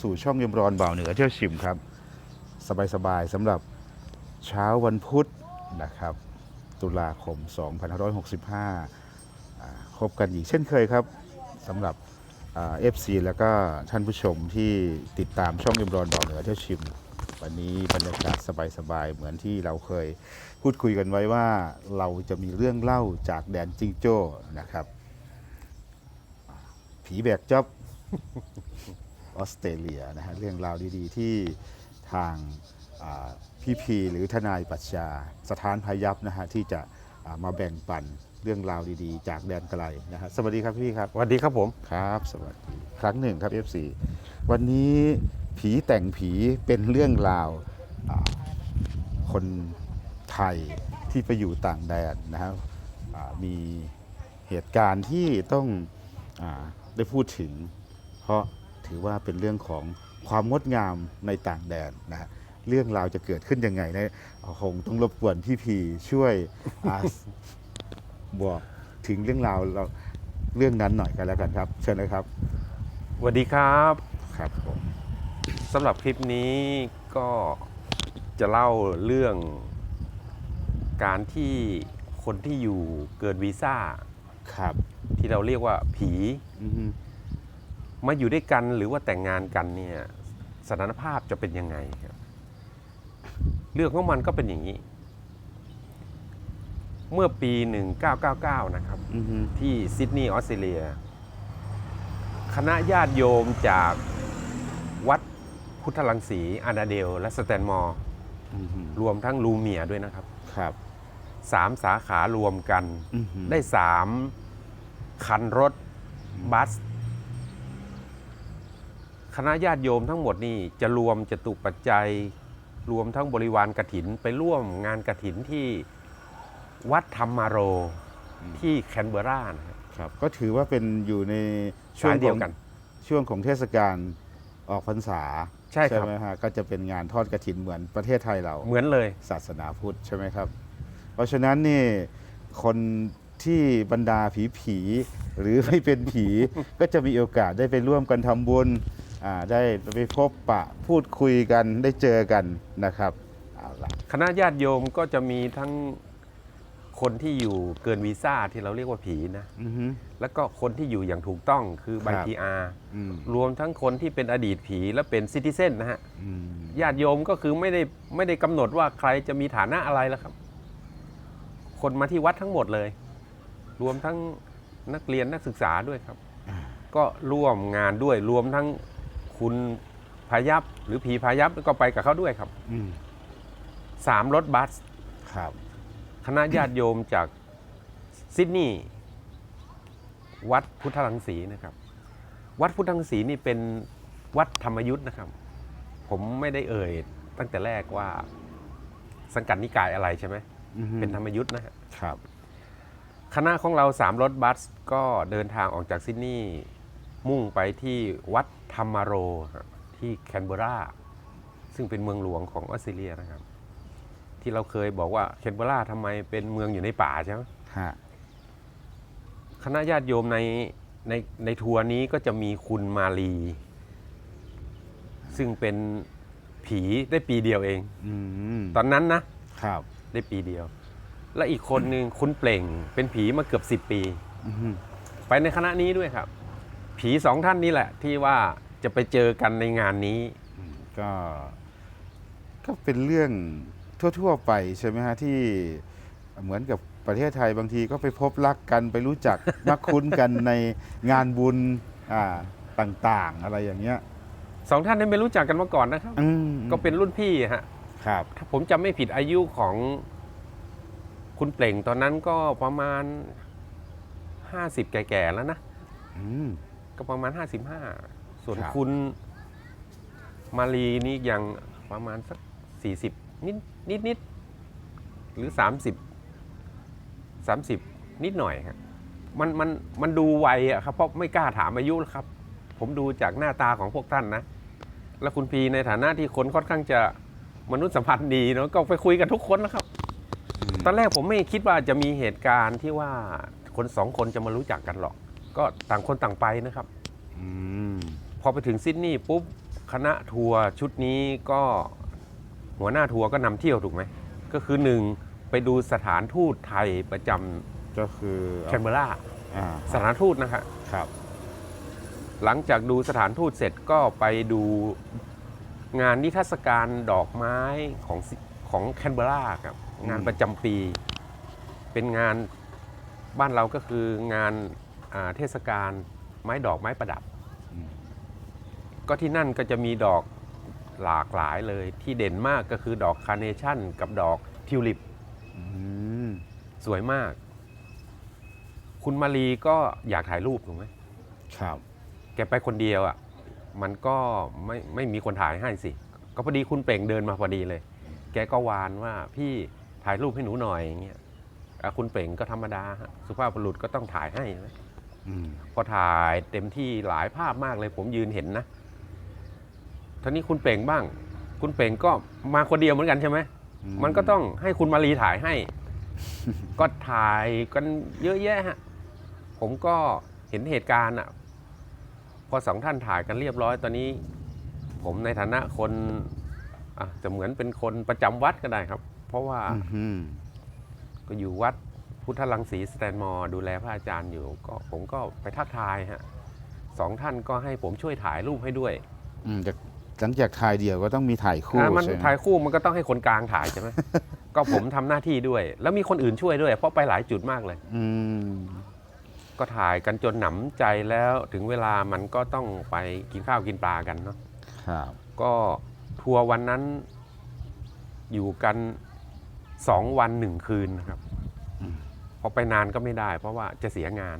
สู่ช่องยมรอนบ่าวเหนือเที่ยวชิมครับ สบายๆสำหรับเช้าวันพุธนะครับ ตุลาคม 2565อ่าพบกันอีกเช่นเคยครับสำหรับเอฟซีแล้วก็ท่านผู้ชมที่ติดตามช่องยมรอนบ่าวเหนือเที่ยวชิม วันนี้บรรยากาศสบายๆเหมือนที่เราเคยพูดคุยกันไว้ว่าเราจะมีเรื่องเล่าจากแดนจิงโจ้นะครับ ผีแบกจ็อบ ออสเตรเลียนะฮะเรื่องราวดีๆ ที่ทางอ่าพี่พีหรือทนายปรัชญาสถานพายัพนะฮะที่จะอ่ามาแบ่งปันเรื่องราวดีๆ จากแดนไกลนะฮะสวัสดีครับพี่ครับสวัสดีครับผมครับ สวัสดีครั้งหนึ่งครับ FC วันนี้ผีแต่งผีเป็นเรื่องราวอ่าคนไทยที่ไปอยู่ต่างแดนนะครับอ่ามีเหตุการณ์ที่ต้องอาได้พูดถึง เพราะ ถือว่าเป็นเรื่องของความงดงามในต่างแดนนะฮะเรื่องราวจะเกิดขึ้นยังไงนะคงต้องรบกวนพี่พีช่วยอ่าบอกถึงเรื่องราวเราเรื่องนั้นหน่อยกันแล้วกันครับ เชิญเลยครับสวัสดีครับครับผมสำหรับคลิปนี้ก็จะเล่าเรื่องการที่คนที่อยู่เกินวีซ่าครับ ที่เราเรียกว่าผีอือฮึ มาอยู่ด้วยกันหรือว่าแต่งงานกันเนี่ยสถานภาพจะเป็นยังไงครับเรื่องของมันก็เป็นอย่างนี้ เมื่อปี 1999 นะครับอือฮึที่ซิดนีย์ออสเตรเลีย คณะญาติโยมจากวัดพุทธลังสีอานาเดล และสแตนมอร์อือฮึรวมทั้งลูเมียด้วยนะครับครับสามสาขารวมกันอือฮึได้สามคันรถบัสค ณะญาติโยมทั้งหมดนี่จะรวมจตุปัจจัย รวมทั้งบริวารกถินไปร่วมงานกถินที่วัดธรรมาโรที่แคนเบอร์รานะครับครับก็ถือว่าเป็นอยู่ในช่วสางยเดียวของกัน ช่วงของเทศกาลออกพรรษาใช่ครับไหมฮะก็จะเป็นงานทอดกระถินเหมือนประเทศไทยเราเหมือนเลยศาสนาพุทธใช่ไหมครับ เพราะฉะนั้นนี่คนที่บรรดาผีผีๆหรือไม่เป็นผีก็จะมีโอกาสได้ไปร่วมกันทำบุญอ่า ได้ไปพบปะพูดคุยกันได้เจอกันนะครับเอาละคณะญาติโยมก็จะมีทั้งคนที่อยู่เกินวีซ่าที่เราเรียกว่าผีนะอือฮึแล้วก็คนที่อยู่อย่างถูกต้องคือใบครับพีอาร์อืมรวมทั้งคนที่เป็นอดีตผีและเป็นซิติเซนนะฮะอืมญาติโยมก็คือไม่ได้ไม่ได้กำหนดว่าใครจะมีฐานะอะไรแล้วครับ คนมาที่วัดทั้งหมดเลย รวมทั้งนักเรียนนักศึกษาด้วยครับอ่าก็ร่วมงานด้วยรวมทั้ง คุณพายัพหรือผีพายัพก็ไปกับเขาด้วยครับอืมสามรถบัส ครับ คณะญาติโยมจากซิดนีย์วัดพุทธลังสีนะครับ วัดพุทธลังสีนี่เป็นวัดธรรมยุทธ์นะครับ ผมไม่ได้เอ่ยตั้งแต่แรกว่าสังกัดนิกายอะไรใช่ไหมอือฮึเป็นธรรมยุทธ์นะฮะครับ คณะของเราสามรถบัสก็เดินทางออกจากซิดนีย์ มุ่งไปที่วัดธรรมาโรครับที่แคนเบอรา ซึ่งเป็นเมืองหลวงของออสเตรเลียนะครับ ที่เราเคยบอกว่าแคนเบอราทำไมเป็นเมืองอยู่ในป่าใช่ไหมฮะคณะญาติโยมในในในทัวร์นี้ก็จะมีคุณมาลี ซึ่งเป็นผีได้ปีเดียวเอง อืมตอนนั้นนะ ครับ ได้ปีเดียว และอีกคนหนึ่งคุณเปล่งเป็นผีมาเกือบสิบ10ปี อือฮึไปในคณะนี้ด้วยครับ ผีสองท่านนี้แหละ ที่ว่าจะไปเจอกันในงานนี้ ก็ก็เป็นเรื่องทั่ว ๆ ไปใช่ไหมฮะที่เหมือนกับประเทศไทยบางทีก็ไปพบรักกันไปรู้จัก มักคุ้นกันในงานบุญอ่าต่างๆ อะไรอย่างเงี้ยสองท่านนี้ไม่รู้จักกันมาก่อนนะครับ อืมก็เป็นรุ่นพี่ฮะครับถ้าผมจำไม่ผิดอายุของคุณเปล่งตอนนั้นก็ประมาณห้าสิบแก่ๆแล้วนะ อืม ก็ประมาณห้าสิบห้าส่วนครับ คุณมารีนี่ยังประมาณสักสี่สิบนิดนิดนิดหรือสามสิบสามสิบนิดหน่อยครับมันมันมันดูวัยอะครับเพราะไม่กล้าถามอายุแล้วครับ ผมดูจากหน้าตาของพวกท่านนะ แล้วคุณพีในฐานะที่คนค่อนข้างจะมนุษยสัมพันธ์ดีเนาะก็ไปคุยกันทุกคนนะครับ ตอนแรกผมไม่คิดว่าจะมีเหตุการณ์ที่ว่าคนสองคนจะมารู้จักกันหรอก ก็ต่างคนต่างไปนะครับ อืมพอไปถึงซิดนีย์ปุ๊บคณะทัวร์ชุดนี้ก็หัวหน้าทัวร์ก็นำเที่ยวถูกไหม ก็คือหนึ่งไปดูสถานทูตไทยประจก็คือำแคนเบราอ่าสถานทูตนะครับ ครับ หลังจากดูสถานทูตเสร็จก็ไปดูงานนิทรรศการดอกไม้ของซิของแคนเบราครับงานประจำปี เป็นงานบ้านเราก็คืองานอ่า เทศกาลไม้ดอกไม้ประดับอืมก็ที่นั่นก็จะมีดอกหลากหลายเลยที่เด่นมากก็คือดอกคาร์เนชั่น กับดอกทิวลิปอืมสวยมาก คุณมารีก็อยากถ่ายรูปถูกไหมครับ แกไปคนเดียวอะ่ะ มันก็ไม่ไม่มีคนถ่ายให้สิ ก็พอดีคุณเป่งเดินมาพอดีเลย แกก็วานว่าพี่ถ่ายรูปให้หนูหน่อยอย่างเงี้ยอะคุณเป่งก็ธรรมดาฮะสุภาพบุรุษก็ต้องถ่ายให้นะอืม พอถ่ายเต็มที่หลายภาพมากเลยผมยืนเห็นนะท่านี้คุณเป่งบ้าง คุณเป่งก็มาคนเดียวเหมือนกันใช่ไหมมันก็ต้องให้คุณมารีถ่ายให้ ก็ถ่ายกันเยอะแยะฮะผมก็เห็นเหตุการณ์อะ พอสองท่านถ่ายกันเรียบร้อยตอนนี้ ผมในฐานะคนอะจะเหมือนเป็นคนประจำวัดก็ได้ครับ เพราะว่าอืมก็อยู่วัด พุทธลังสีสแตนมอร์ดูแลพระอาจารย์อยู่ ก็ผมก็ไปทักทายฮะสองท่านก็ให้ผมช่วยถ่ายรูปให้ด้วยอืมจากหลังจากถ่ายเดี่ยวก็ต้องมีถ่ายคู่อะมันใช่ไหมถ่ายคู่มันก็ต้องให้คนกลางถ่ายใช่ไหม ก็ผมทำหน้าที่ด้วย แล้วมีคนอื่นช่วยด้วย เพราะไปหลายจุดมากเลย อืมก็ถ่ายกันจนหนำใจแล้วถึงเวลามันก็ต้องไปกินข้าวกินปลากันเนาะ ครับก็ทัวร์วันนั้นอยู่กันสองวันหนึ่งคืนนะครับอืม พอไปนานก็ไม่ได้ เพราะว่าจะเสียงาน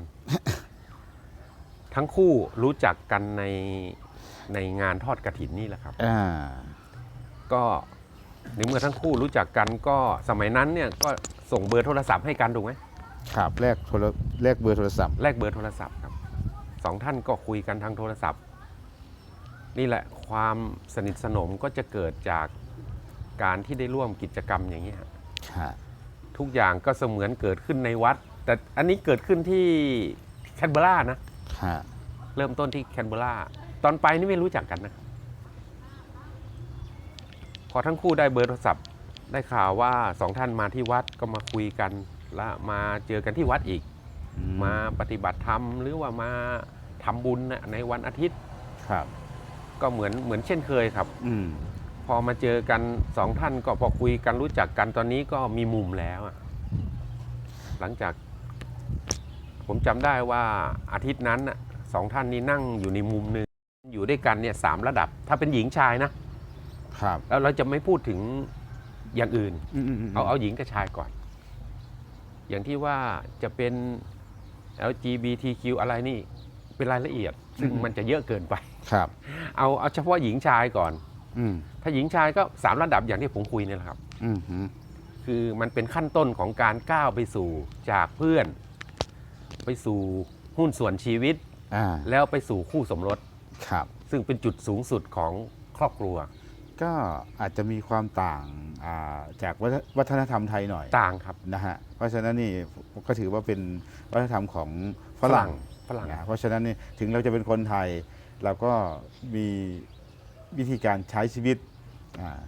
ทั้งคู่รู้จักกันในในงานทอดกระถินนี่แหละครับ อ่า ก็ในเมื่อทั้งคู่รู้จักกันก็สมัยนั้นเนี่ยก็ส่งเบอร์โทรศัพท์ให้กันถูกไหมครับแลกโทรแลกเบอร์โทรศัพท์ แลกเบอร์โทรศัพท์ครับสองท่านก็คุยกันทางโทรศัพท์ นี่แหละความสนิทสนมก็จะเกิดจากการที่ได้ร่วมกิจกรรมอย่างนี้ยฮะค่ะ ทุกอย่างก็เสมือนเกิดขึ้นในวัด แต่อันนี้เกิดขึ้นที่แคนเบรานะค่ะเริ่มต้นที่แคนเบราตอนไปนี่ไม่รู้จักกันนะพอทั้งคู่ได้เบอร์โทรศัพท์ ได้ข่าวว่าสองท่านมาที่วัดก็มาคุยกันแล้วมาเจอกันที่วัดอีกอืมาปฏิบัติธรรมหรือว่ามาทำบุญน่ะในวันอาทิตย์ครับ ก็เหมือนเหมือนเช่นเคยครับ อืมพ อมาเจอกันสองท่านก็พอคุยกันรู้จักกันตอนนี้ก็มีมุมแล้วอะหลังจาก ผมจำได้ว่าอาทิตย์นั้นน่ะสองท่านนี้นั่งอยู่ในมุมหนึ่งอยู่ด้วยกันเนี่ยสามระดับ ถ้าเป็นหญิงชายนะครับ แล้วเราจะไม่พูดถึงอย่างอื่นอืมอืมมเอาเอาหญิงกับชายก่อน อย่างที่ว่าจะเป็น LGBTQ อะไรนี่เป็นรายละเอียด ซึ่งมันจะเยอะเกินไป ครับ เอาเอาเฉพาะหญิงชายก่อน อืมถ้าหญิงชายก็สามระดับอย่างที่ผมคุยเนี่ยแหละครับ อืมอืมคือมันเป็นขั้นต้นของการก้าวไปสู่จากเพื่อน ไปสู่หุ้นส่วนชีวิต อ่าแล้วไปสู่คู่สมรส ครับ ซึ่งเป็นจุดสูงสุดของครอบครัวก็อาจจะมีความต่างอ่าจากวัฒวัฒนธรรมไทยหน่อยต่างครับ นะฮะเพราะฉะนั้นนี่ก็ถือว่าเป็นวัฒนธรรมของฝรั่งฝรั่ง นะเพราะฉะนั้นนี่ถึงเราจะเป็นคนไทย เราก็มี วิธีการใช้ชีวิตอ่า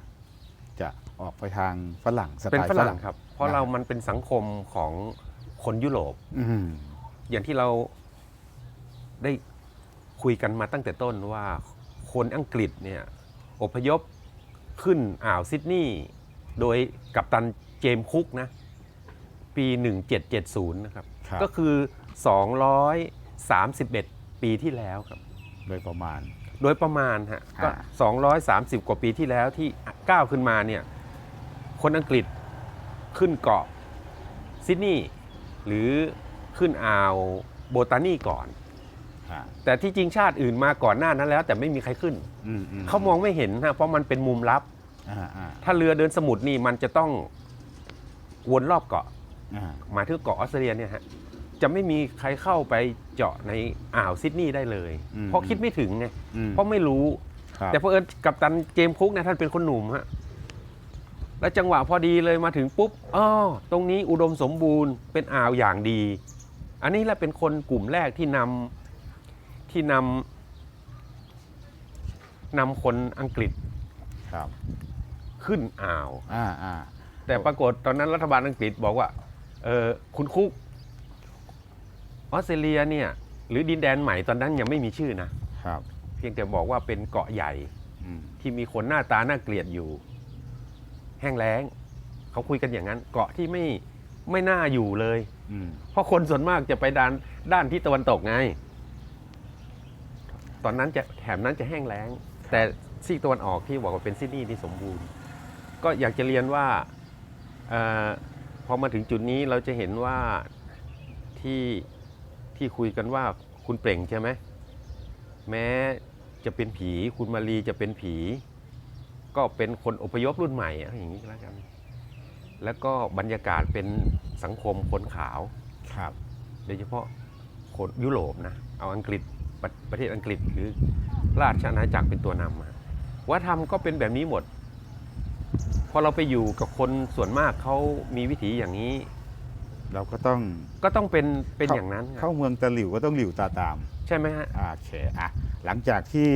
จะออกไปทางฝรั่งสเป็นไตล์ฝฝรั่รั่งงครับ เพราะนะเรามันเป็นสังคมของคนยุโรป อืมอย่างที่เราได้คุยกันมาตั้งแต่ต้นว่าคนอังกฤษเนี่ยอพยพขึ้นอ่าวซิดนีย์โดยกัปตันเจมส์คุกนะ ปี 1770 นะครับ ครับก็คือ 231 ปีที่แล้วครับ โดยประมาณ โดยประมาณฮะก็อ่า230 กว่าปีที่แล้วที่ก้าวขึ้นมาเนี่ยคนอังกฤษขึ้นเกาะซิดนีย์หรือขึ้นอ่าวโบตานีก่อนอ่าแต่ที่จริงชาติอื่นมาก่อนหน้านั้นแล้ว แต่ไม่มีใครขึ้นอืมอืเขามองไม่เห็นนะเพราะมันเป็นมุมลับอ่าอ่าถ้าเรือเดินสมุทรนี่มันจะต้องวนรอบเกาะอ่าหมายถึงเกาะออสเตรเลียเนี่ยฮะ จะไม่มีใครเข้าไปเจาะในอ่าวซิดนีย์ได้เลย อืมเพราะคิดไม่ถึงไงอืม เพราะไม่รู้ครับแต่เพอเอิญกับตันเจมส์คุกเนี่ยท่านเป็นคนหนุ่มฮะแล้วจังหวะพอดีเลยมาถึงปุ๊บอ๋อตรงนี้อุดมสมบูรณ์เป็นอ่าวอย่างดี อันนี้แหละเป็นคนกลุ่มแรกที่นำที่นนำคนอังกฤษครับขึ้นอ่าว อ่าอ่า แต่ปรากฏตอนนั้นรัฐบาลอังกฤษบอกว่า เออคุณคุก ออสเตรเลียเนี่ยหรือดินแดนใหม่ตอนนั้นยังไม่มีชื่อนะครับ เพียงแต่บอกว่าเป็นเกาะใหญ่อืมที่มีคนหน้าตาน่าเกลียดอยู่ แห้งแล้ง เขาคุยกันอย่างนั้น เกาะที่ไม่ไม่น่าอยู่เลย อืมเพราะคนส่วนมากจะไปด้านด้านที่ตะวันตกไง ตอนนั้นจะแถบนั้นจะแห้งแล้ง แต่ซีกตะวันออกที่บอกว่าเป็นซิดนีย์ที่สมบูรณ์ ก็อยากจะเรียนว่าเออพอมาถึงจุดนี้เราจะเห็นว่าที่ ที่คุยกันว่าคุณเปล่งใช่ไหมแม้จะเป็นผีคุณมารีจะเป็นผี ก็เป็นคนอพยพรุ่นใหม่อะไรอย่างนี้ก็แล้วกัน แล้วก็บรรยากาศเป็นสังคมคนขาวครับโดยเฉพาะคนยุโรปนะเอาอังกฤษประประเทศอังกฤษหรือราชอาณาจักรเป็นตัวนำมาวัฒนธรรมก็เป็นแบบนี้หมดพอเราไปอยู่กับคนส่วนมากเขามีวิถีอย่างนี้ เราก็ต้องก็ต้องเป็นเป็นเข้าอย่างนั้นเข้าเมืองตะหลิวก็ต้องหลิวตาตาม ใช่ไหมฮะอ่าโอเคอะหลังจากที่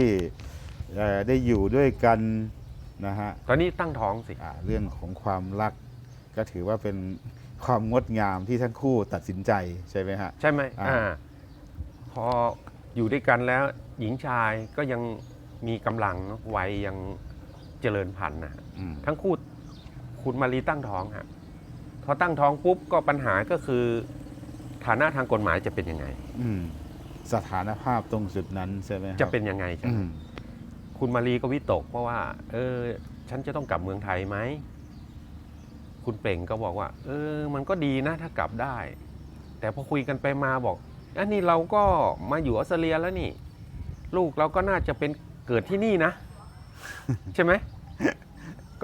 เอ่อได้อยู่ด้วยกันนะฮะตอนนี้ตั้งท้องสิอ่าเรื่องของความรักก็ถือว่าเป็นความงดงามที่ทั้งคู่ตัดสินใจใช่ไหมฮะใช่ไหมอ่าอ่าพออยู่ด้วยกันแล้วหญิงชายก็ยังมีกำลังเนอะวัยยังเจริญพันธุ์นะอืมทั้งคู่คุณมารีตั้งท้องฮะ พอตั้งท้องปุ๊บก็ปัญหาก็คือ ฐานะทางกฎหมายจะเป็นยังไง อืมสถานภาพตรงจุดนั้นใช่ไหมครับจะเป็นยังไงใช่ไหอืมมคุณมารีก็วิตก เพราะว่า เออ ฉันจะต้องกลับเมืองไทยไหม คุณเปล่งก็บอกว่า เออ มันก็ดีนะ ถ้ากลับได้ แต่พอคุยกันไปมาบอกอันนี้เราก็มาอยู่ออสเตรเลียแล้วนี่ ลูกเราก็น่าจะเป็นเกิดที่นี่นะ ใช่ไหม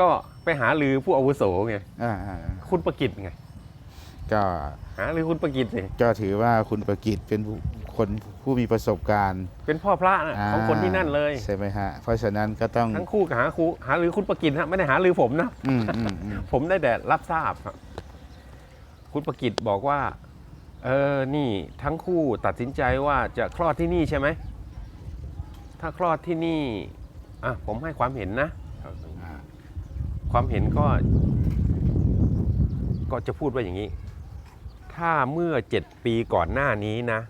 ก็ ไปหาลือผู้อาวุโสไงอ่าอ่าอ่าคุณประกิตไงก็หาหรือคุณประกิตสิก็ถือว่าคุณประกิตเป็นผู้คนผู้มีประสบการณ์เป็นพ่อพระนะของคนที่นั่นเลยใช่ไหมฮะเพราะฉะนั้นก็ต้องทั้งคู่กับหาครูหาหรือคุณประกิตฮะไม่ได้หาหรือผมนะอืมอืมอืมผมได้แต่รับทราบครับ คุณประกิตบอกว่า เออนี่ทั้งคู่ตัดสินใจว่าจะคลอดที่นี่ใช่ไหมถ้าคลอดที่นี่อะผมให้ความเห็นนะอ่า ความเห็นก็ ก็จะพูดว่าอย่างนี้ ถ้าเมื่อเจ็ดปีก่อนหน้านี้นะ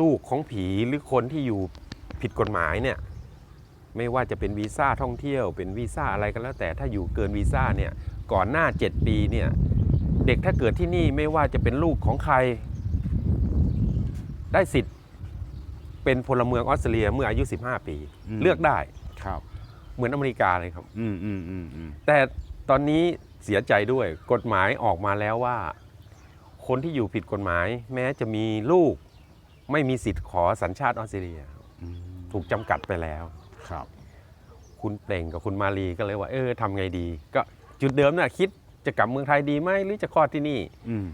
ลูกของผีหรือคนที่อยู่ผิดกฎหมายเนี่ย ไม่ว่าจะเป็นวีซ่าท่องเที่ยว เป็นวีซ่าอะไรก็แล้ว แต่ถ้าอยู่เกินวีซ่าเนี่ย ก่อนหน้า7ปีเนี่ย เด็กถ้าเกิดที่นี่ไม่ว่าจะเป็นลูกของใคร ได้สิทธิ์เป็นพลเมืองออสเตรเลียเมื่ออายุ 15 ปี เลือกได้ครับ เหมือนอเมริกาเลยครับ อืมอืมอืมอืมแต่ตอนนี้เสียใจด้วยกฎหมายออกมาแล้วว่า คนที่อยู่ผิดกฎหมาย แม้จะมีลูก ไม่มีสิทธิ์ขอสัญชาติออสเตรเลีย อืมถูกจำกัดไปแล้ว ครับ คุณเปล่งกับคุณมาลีก็เลยว่า เออทำไงดี ก็จุดเดิมน่ะคิดจะกลับเมืองไทยดีไหมหรือจะคลอดที่นี่อืม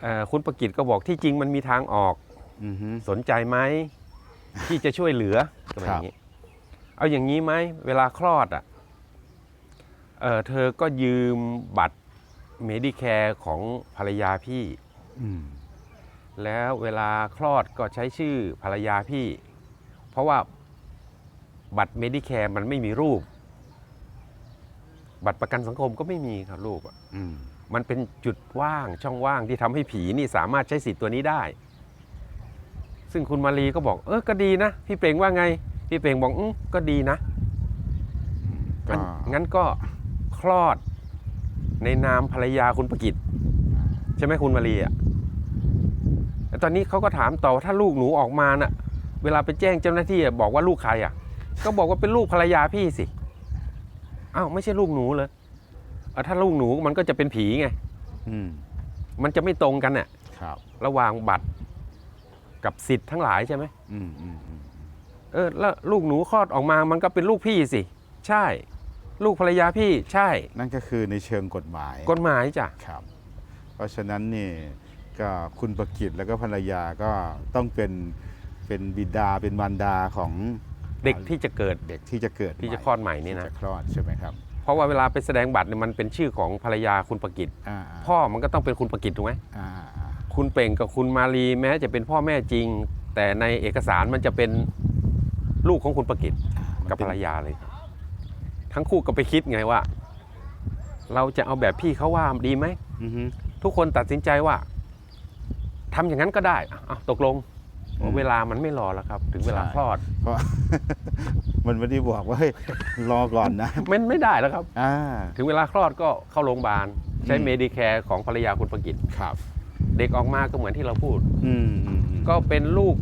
เอ่อคุณประกิตก็บอกที่จริงมันมีทางออก อืมฮึสนใจไหมที่จะช่วยเหลือก็แบบนี้ เอาอย่างนี้ไหมเวลาคลอดอะเออเธอก็ยืมบัตรเมดิแคร์ของภรรยาพี่อืมแล้วเวลาคลอดก็ใช้ชื่อภรรยาพี่ เพราะว่าบัตรเมดิแคร์มันไม่มีรูป บัตรประกันสังคมก็ไม่มีครับรูปอะอืมมันเป็นจุดว่างช่องว่างที่ทำให้ผีนี่สามารถใช้สิทธิ์ตัวนี้ได้ ซึ่งคุณมารีก็บอก เออก็ดีนะ พี่เปล่งว่าไง พี่เปล่งบอกอืมก็ดีนะก็งั้นงั้นก็คลอดในนามภรรยาคุณประกิตใช่ไหมคุณมารีอะแต่ตอนนี้เขาก็ถามต่อว่าถ้าลูกหนูออกมาน่ะ เวลาไปแจ้งเจ้าหน้าที่อะบอกว่าลูกใครอะ ก็บอกว่าเป็นลูกภรรยาพี่สิอ้าวไม่ใช่ลูกหนูเลยเอาถ้าลูกหนูมันก็จะเป็นผีไงอืมมันจะไม่ตรงกันน่ะครับระหว่างบัตรกับสิทธิ์ทั้งหลายใช่ไหมอืมอืมอืม เออแล้วลูกหนูคลอดออกมามันก็เป็นลูกพี่สิ ใช่ ลูกภรรยาพี่ใช่ นั่นก็คือในเชิงกฎหมายกฎหมายจ้ะ ครับ เพราะฉะนั้นนี่ก็คุณประกิตแล้วก็ภรรยาก็ต้องเป็นเป็นบิดาเป็นมารดาของเด็กที่จะเกิด เด็กที่จะเกิดที่จะใหม่คลอดใหม่นี่ที่นะจะคลอดใช่ไหมครับเพราะว่าเวลาไปแสดงบัตรเนี่ยมันเป็นชื่อของภรรยาคุณประกิตอ่าพ่อมันก็ต้องเป็นคุณประกิตถูกไหม อ่าอ่าคุณเป่งกับคุณมาลีแม้จะเป็นพ่อแม่จริง แต่ในเอกสารมันจะเป็น ลูกของคุณประกิตกับภรรยาเลยครับทั้งคู่ก็ไปคิดไงว่า เราจะเอาแบบพี่เขาว่าดีไหมอือฮึทุกคนตัดสินใจว่าทำอย่างนั้นก็ได้อะอะตกลงอืมเวลามันไม่รอแล้วครับ ถึงเวลาใช่คลอดเพราะมันไม่ได้บอกว่าเฮ้ยรอก่อนนะมันไม่ได้แล้วครับอ่าถึงเวลาคลอดก็เข้าโรงพยาบาล ใช้อืมเมดิแคร์ของภรรยาคุณประกิตครับ เด็กออกมาก็เหมือนที่เราพูด อืมอืมอืมก็เป็นลูก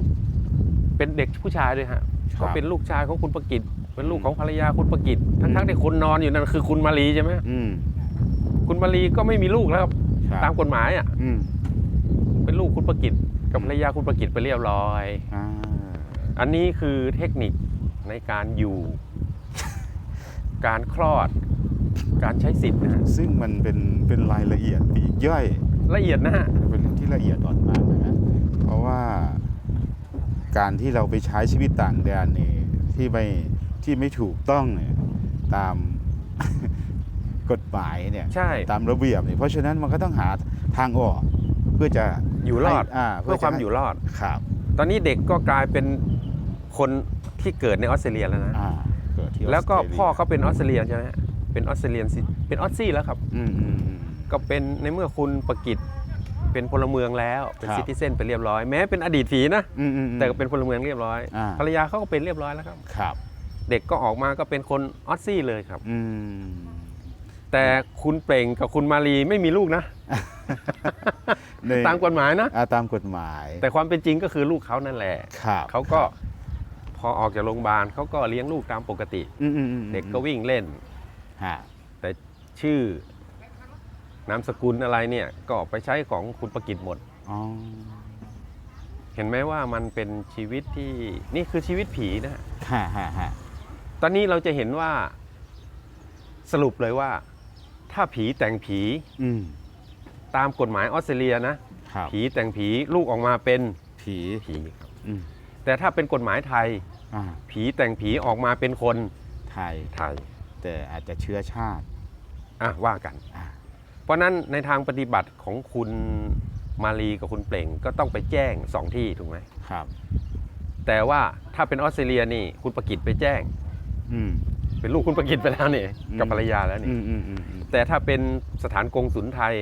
เป็นเด็กผู้ชายด้วยฮะ ครับก็เป็นลูกชายของคุณประกิตเป็นลูกอืมของภรรยาคุณประกิตอืมทั้งๆที่คุณนอนอยู่นั่นคือคุณมารีใช่ไหมอืมคุณมารีก็ไม่มีลูกแล้วครับครับตามกฎหมายอะอืมเป็นลูกคุณประกิตกับภรรยาคุณประกิตไปเรียบร้อยอ่าอันนี้คือเทคนิคในการอยู่ การคลอด การใช้สิทธิ์นะฮะซึ่งมันเป็นเป็นรายละเอียดปลีกย่อย ละเอียดนะฮะเป็นเรื่องที่ละเอียดอ่อนมากนะฮะเพราะว่า การที่เราไปใช้ชีวิตต่างแดนเนี่ยที่ไม่ที่ไม่ถูกต้องเนี่ยตามกฎหมายเนี่ยใช่ตามระเบียบเนี่ยเพราะฉะนั้นมันก็ต้องหาทางออกเพื่อจะอยู่รอดให้อ่าเพื่อความอยู่รอดครับ ตอนนี้เด็กก็กลายเป็นคนที่เกิดในออสเตรเลียแล้วนะอ่าเกิดที่แล้วก็ออสเตรเลียพ่อเขาเป็นออสเตรเลียใช่ไหมฮะเป็นออสเตรเลียนซิเป็นออสซี่แล้วครับอืมอืมอืมก็เป็นในเมื่อคุณประกิต เป็นพลเมืองแล้วเป็นครับซิติเซนไปเรียบร้อยแม้เป็นอดีตผีนะอืมอืมอืมแต่ก็เป็นพลเมืองเรียบร้อยอ่าภรรยาเขาก็เป็นเรียบร้อยแล้วครับครับ เด็กก็ออกมาก็เป็นคนออสซี่เลยครับอืมแต่คุณเปล่งกับคุณมารีไม่มีลูกนะในตามกฎหมายนะอ่าตามกฎหมาย แต่ความเป็นจริงก็คือลูกเขานั่นแหละครับเขาก็พอออกจากโรงพยาบาลเขาก็เลี้ยงลูกตามปกติอืมอืมอืมเด็กก็วิ่งเล่นฮะแต่ชื่อ นามสกุลอะไรเนี่ยก็ไปใช้ของคุณประกิตหมด อ๋อ เห็นไหมว่ามันเป็นชีวิตที่นี่คือชีวิตผีนะฮะฮะฮะฮะตอนนี้เราจะเห็นว่าสรุปเลยว่า ถ้าผีแต่งผีอืม ตามกฎหมายออสเตรเลียนะ ครับ ผีแต่งผีลูกออกมาเป็นผีผีครับ อืม แต่ถ้าเป็นกฎหมายไทย อ่า ผีแต่งผีออกมาเป็นคนไทย ไทยแต่อาจจะเชื้อชาติ อะว่ากัน อ่า เพราะฉะนั้นในทางปฏิบัติของคุณมารีกับคุณเปล่งก็ต้องไปแจ้งสองที่ถูกไหมครับ แต่ว่าถ้าเป็นออสเตรเลียนี่คุณประกิตไปแจ้ง อืม เป็นลูกคุณประกิตไปแล้วนี่อืม กับภรรยาแล้วนี่อืมอืมอืมอืมแต่ถ้าเป็นสถานกงสุลไทย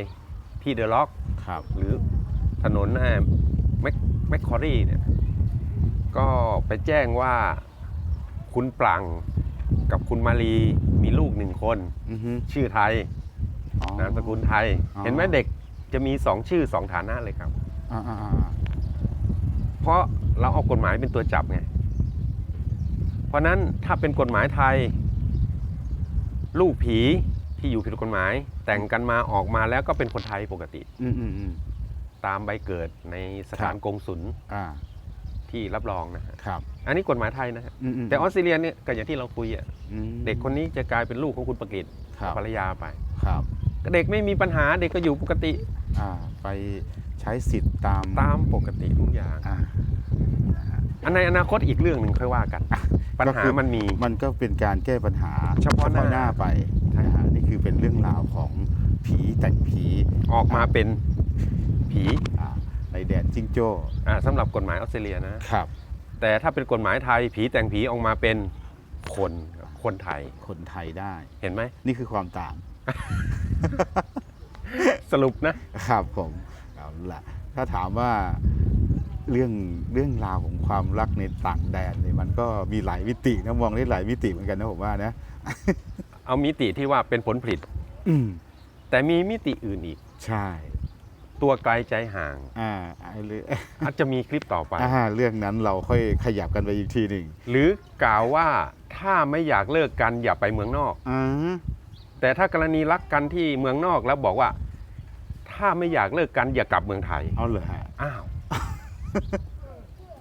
ที่เดอะล็อก ครับ หรือถนนแอมแมคแมคคอรี่เนี่ยก็ไปแจ้งว่าคุณปลังกับคุณมารีมีลูกหนึ่งคน อือฮึชื่อไทย อ๋อ นามสกุลไทย อ๋อ เห็นไหมเด็กจะมีสองชื่อสองฐานะเลยครับ อ่าอ่าอ่าเพราะเราเอากฎหมายเป็นตัวจับไง เพราะนั้นถ้าเป็นกฎหมายไทย ลูกผีที่อยู่ผิดกฎหมาย แต่งกันมาออกมาแล้วก็เป็นคนไทยปกติ อืมอืมอืมตามใบเกิดในสถานครับกงศุลอ่าที่รับรองนะฮะครับอันนี้กฎหมายไทยนะฮะอืมอืมแต่ออสเตรเลียเนี่ยก็อย่างที่เราคุยอะอืมเด็กคนนี้จะกลายเป็นลูกของคุณประกิตครับภรรยาไป ครับก็ เด็กไม่มีปัญหาเด็กก็อยู่ปกติอ่าไปใช้สิทธิ์ตามตามปกติทุกอย่างอ่านะฮะ อันในอนาคตอีกเรื่องหนึ่งค่อยว่ากัน ปัญหาก็คือ มันมี มันก็เป็นการแก้ปัญหาเฉพาะหน้าไปนะฮะนี่คือเป็นเรื่องราวของผีแต่งผีออกมาเป็นผีอ่าในแดนจิงโจ้อ่าสำหรับกฎหมายออสเตรเลียนะ ครับ แต่ถ้าเป็นกฎหมายไทยผีแต่งผีออกมาเป็นคนครับคนไทยคนไทยได้ เห็นไหม นี่คือความต่าง สรุปนะ ครับผมเอาละถ้าถามว่าเรื่องเรื่องราวของความรักในต่างแดนเนี่ยมันก็มีหลายมิตินะมองได้หลายมิติเหมือนกันนะผมว่านะ เอามิติที่ว่าเป็นผลผลิต อืมแต่มีมิติอื่นอีก ใช่ ตัวไกลใจห่าง อ่าไอ้เรื่องอาจจะมีคลิปต่อไป อ่าเรื่องนั้นเราค่อยขยับกันไปอีกทีหนึ่งหรือกล่าวว่าถ้าไม่อยากเลิกกันอย่าไปเมืองนอก อ่า แต่ถ้ากรณีรักกันที่เมืองนอกแล้วบอกว่า ถ้าไม่อยากเลิกกันอย่ากลับเมืองไทยเอาเลยฮะ อ้าว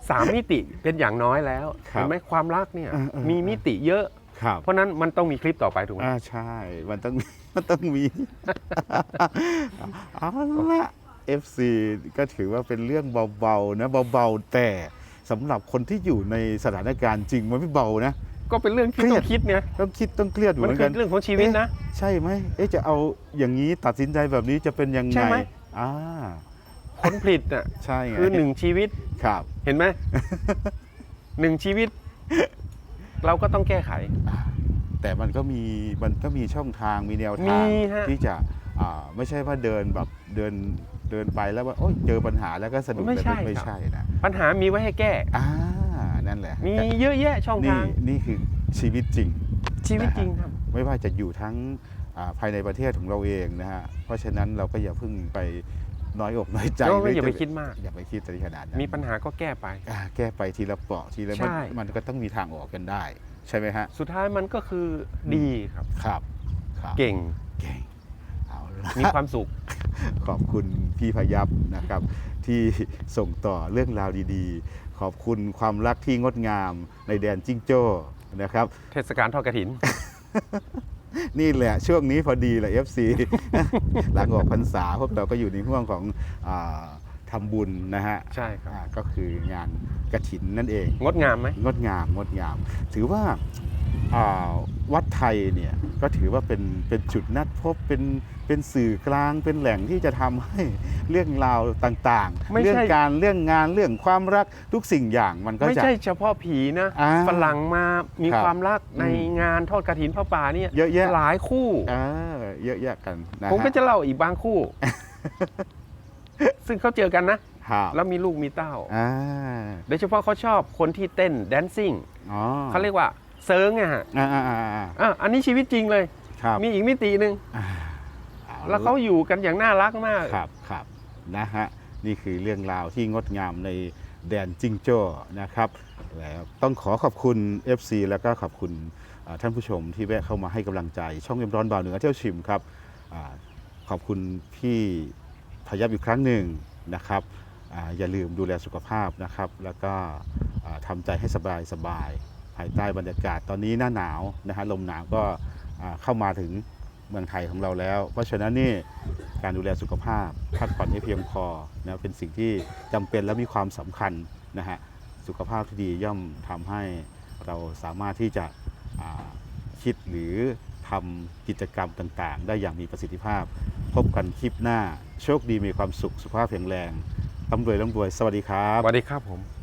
สามมิติเป็นอย่างน้อยแล้วครับเห็นไหมความรักเนี่ยเออเออ มีมิติเยอะ ครับเพราะนั้นมันต้องมีคลิปต่อไปถูกไหม อ่าใช่ มันต้อง มันต้องมี เอาละ FC ก็ถือว่าเป็นเรื่องเบาๆนะเบาๆแต่สำหรับคนที่อยู่ในสถานการณ์จริงมันไม่เบานะ ก็เป็นเรื่องที่เครีต้ยอดงคิดเนี่ยต้องคิดต้องเครียดอยู่มันเหมือนคืกัอนเรื่องของชีวิตนะ ใช่ไหมเอ๊ะจะเอาอย่างนี้ตัดสินใจแบบนี้จะเป็นยังใช่ไงไหมอ่าผลผลิตน่ะใช่ไงคือหนึ่งชีวิตครับเห็นไหมหนึ่งชีวิต เราก็ต้องแก้ไขอ่าแต่มันก็มีมันก็มีช่องทางมีแนวมีทางฮะที่จะอ่าไม่ใช่ว่าเดินแบบเดินเดินไปแล้วว่าโอ๊ยเจอปัญหาแล้วก็สะดุดไม่เลยใช่ไม่ครับใช่นะปัญหามีไว้ให้แก้อ่า นั่นแหละมีแต่เยอะแยะช่องนี่ทางนี่คือชีวิตจริง ชีวิตจริงครับ ไม่ว่าจะอยู่ทั้งอ่าภายในประเทศของเราเองนะฮะ เพราะฉะนั้นเราก็อย่าเพิ่งไปน้อยอกน้อยใจก็หรือย่าไปจะคิดมาก อย่าไปคิดในขนาดนั้นมีปัญหาก็แก้ไป อ่าแก้ไปทีละเปราะทีละมันใช่ มันก็ต้องมีทางออกกันได้ ใช่ไหมฮะ สุดท้ายมันก็คือดีครับ ครับครับเก่งเก่งเอาละ มีความสุข ขอบคุณพี่พยับนะครับ ที่ส่งต่อเรื่องราวดีๆ ขอบคุณความรักที่งดงามในแดนจิ้งโจ้นะครับ เทศกาลทอดกระถิน นี่แหละช่วงนี้พอดีแหละ FC หลังออกพรรษาพวกเราก็อยู่ในห่วงของอาทำบุญนะฮะใช่ครับ อ่าก็คืองานกระถินนั่นเอง งดงามไหม งดงามงดงาม ถือว่าอ่าวัดไทยเนี่ยก็ถือว่าเป็นเป็นจุดนัดพบเป็น เป็นสื่อกลางเป็นแหล่งที่จะทำให้เรื่องราวต่างไม่ๆเรื่องใช่การเรื่องงานเรื่องความรักทุกสิ่งอย่างมันก็ไม่จะใช่เฉพาะผีนะอ่าฝรั่งมามีครับความรักในอืมงานทอดกระถินพระป่าเนี่ยเยอะแยะหลายคู่อ่าเยอะแยะกันนะผมก็ฮะจะเล่าอีกบางคู่ ซึ่งเขาเจอกันนะครับแล้วมีลูกมีเต้าอ่าโดยเฉพาะเขาชอบคนที่เต้นแดนซิ่งอ๋อเขาเรียกว่าเซิร์งอะฮะอ่าอ่าอ่าอ่าอะอันนี้ชีวิตจริงเลยครับมีอีกมิติหนึ่งอ่า แล้วเขาอยู่กันอย่างน่ารักมากครับครับนะฮะนี่คือเรื่องราวที่งดงามในแดนจิงโจ้นะครับแล้วต้องขอขอบคุณ FC แล้วก็ขอบคุณท่านผู้ชมที่แวะเข้ามาให้กำลังใจ ช่องเอ็มร้อนบ่าวเหนือเที่ยวชิมครับอขอบคุณพี่พยับอีกครั้งหนึ่งนะครับออย่าลืมดูแลสุขภาพนะครับ แล้วก็ทำใจให้สบายสบายภายใต้บรรยากาศตอนนี้หน้าหนาวนะฮะลมหนาวก็เข้ามาถึง เมืองไทยของเราแล้ว เพราะฉะนั้นนี่การดูแลสุขภาพพักผ่อนให้เพียงพอนะเป็นสิ่งที่จำเป็นและมีความสำคัญนะฮะสุขภาพที่ดีย่อมทำให้เราสามารถที่จะคิดหรือทำกิจกรรมต่างๆ ได้อย่างมีประสิทธิภาพ พบกันคลิปหน้า โชคดีมีความสุขสุขภาพแข็งแรงร่ำรวยร่ำรวย สวัสดีครับ สวัสดีครับผม